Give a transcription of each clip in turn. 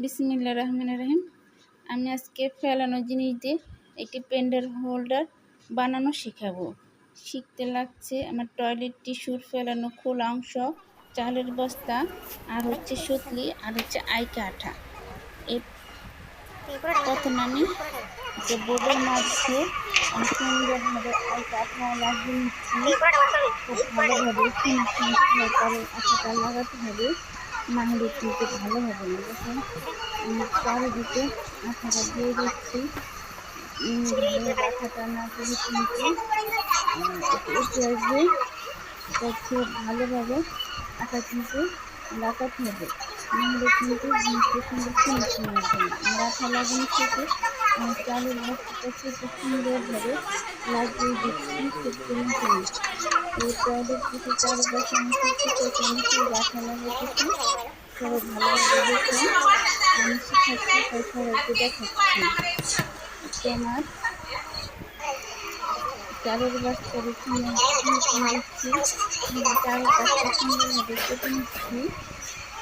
বিসমিল্লা রহমান রহিম। আমি আজকে ফেলানো জিনিস দিয়ে একটি পেন্ডেল হোল্ডার বানানো শেখাবো। শিখতে লাগছে আমার টয়লেট টিস্যুর ফেলানো খোলা অংশ, চালের বস্তা, আর হচ্ছে সুতলি, আর হচ্ছে আইকা আঠা। এই প্রথমে আমি যে বোর্ডের মাঝে সুন্দরভাবে আইকা আঠা লাগিয়ে নিচ্ছি ভালোভাবে লাগাতে হবে। না হলে কিন্তু ভালো হবে না দেখুন আমি চারিদিকে আঠাটা দিয়ে দিচ্ছি না করে কিন্তু আসবে ভালোভাবে আটা কিন্তু লাগাতে হবে নাহলে কিন্তু আমরা থেকে আমি চালের খুব সুন্দরভাবে আঠা লাগাতেছি সবাই ভালোভাবে দেখে আমি শিখাচ্ছি তাই সবাইকে দেখাচ্ছি তোমার চারের বাচ্চা রেখে চারের নিচ্ছি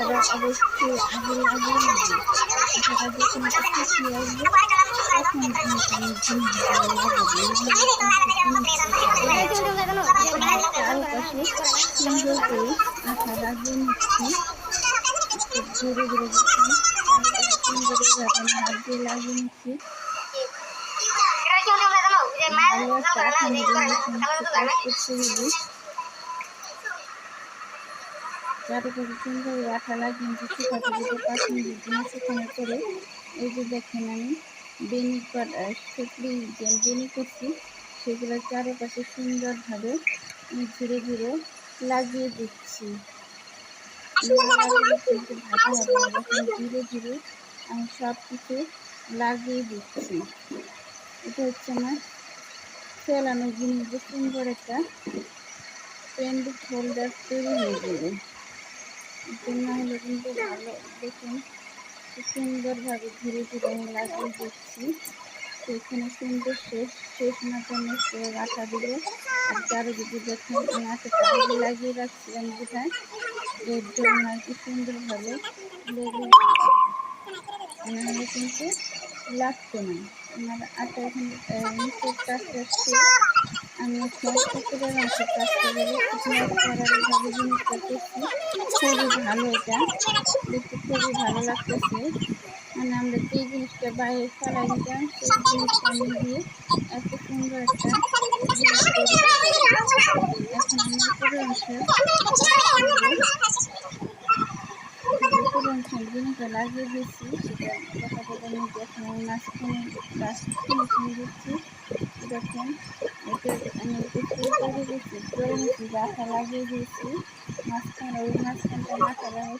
এছাড়া অবশ্যই আগে লাগিয়ে নেবে এছাড়া যখন একটা খুশি আসবে তখন কিন্তু আমি জিম চারপাশে সুন্দর করে আঠা লাগিয়ে নিচ্ছি ধীরে ধীরে যখন সুন্দর করে হাত দিয়ে লাগিয়ে নিচ্ছি ভালো একটা আঠা হবে চারপাশে সুন্দর আঠা লাগিয়ে নিচ্ছি শুকাতে দিতে পাঁচ মিনিটের জন্য শুকানো করে এই যে দেখেন আমি বেনি শুকলি যে বেনি করছি সেগুলো চারপাশে সুন্দরভাবে ধীরে ধীরে লাগিয়ে দিচ্ছি। কিন্তু ধীরে ধীরে আমি সব কিছু লাগিয়ে দিচ্ছি। এটা হচ্ছে আমার ফেলানো জিনিস সুন্দর একটা পেন্ট হোল্ডার তৈরি হয়ে যাবে। না হলে কিন্তু ভালো, দেখুন সুন্দরভাবে ধীরে ধীরে আমি লাগিয়ে দিচ্ছি। তো এখানে সুন্দর শেষ শেষ মতন আঠা দিলে আর চারিদিকে দেখুন আমি আঠাটা আগে লাগিয়ে রাখছিলাম যেটায় এর জন্য আর কি সুন্দরভাবে কিন্তু লাগতো না। আমার আটা এখন নিচের কাজটা আমি এখন উপরের অংশের কাজটা দেবো করারভাবে জিনিসটা করছি খুবই ভালো এটা দেখতে খুবই ভালো লাগতেছে মানে আমরা যে জিনিসটা বাইরে ফেলাই দিতাম সেই জিনিসটা আমি দিয়ে এত সুন্দর একটা জিনিস এখন লাগিয়ে দিয়েছি সেটা কথা বলে আমি এখন ফিনিশিং দিচ্ছি দেখেন গাছা লাগিয়ে দিয়েছি। মাঝখানে ওই মাঝখানটা মাথা